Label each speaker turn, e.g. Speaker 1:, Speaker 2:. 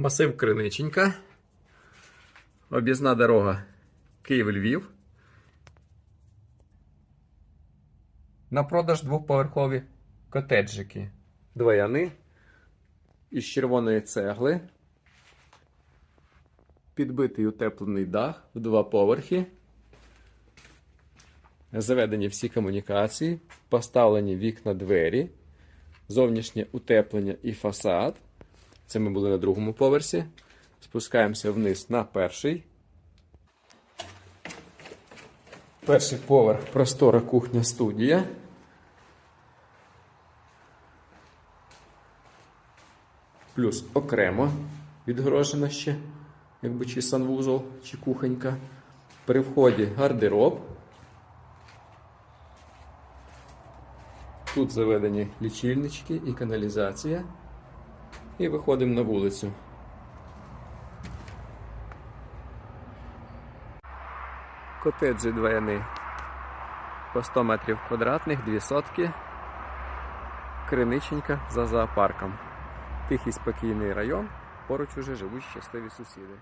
Speaker 1: Масив Криниченька. Об'їзна дорога Київ-Львів. На продаж двохповерхові котеджики. Двояни із червоної цегли. Підбитий утеплений дах в два поверхи. Заведені всі комунікації, поставлені вікна двері, зовнішнє утеплення і фасад. Це ми були на другому поверсі. Спускаємося вниз на перший. Перший поверх простора кухня студія. Плюс окремо відгорожена ще, якби чи санвузол, чи кухонька. При вході гардероб. Тут заведені лічильнички і каналізація. І виходимо на вулицю. Котеджі двояни по 100 метрів квадратних, дві сотки. Криниченька за зоопарком. Тихий спокійний район, поруч уже живуть щасливі сусіди.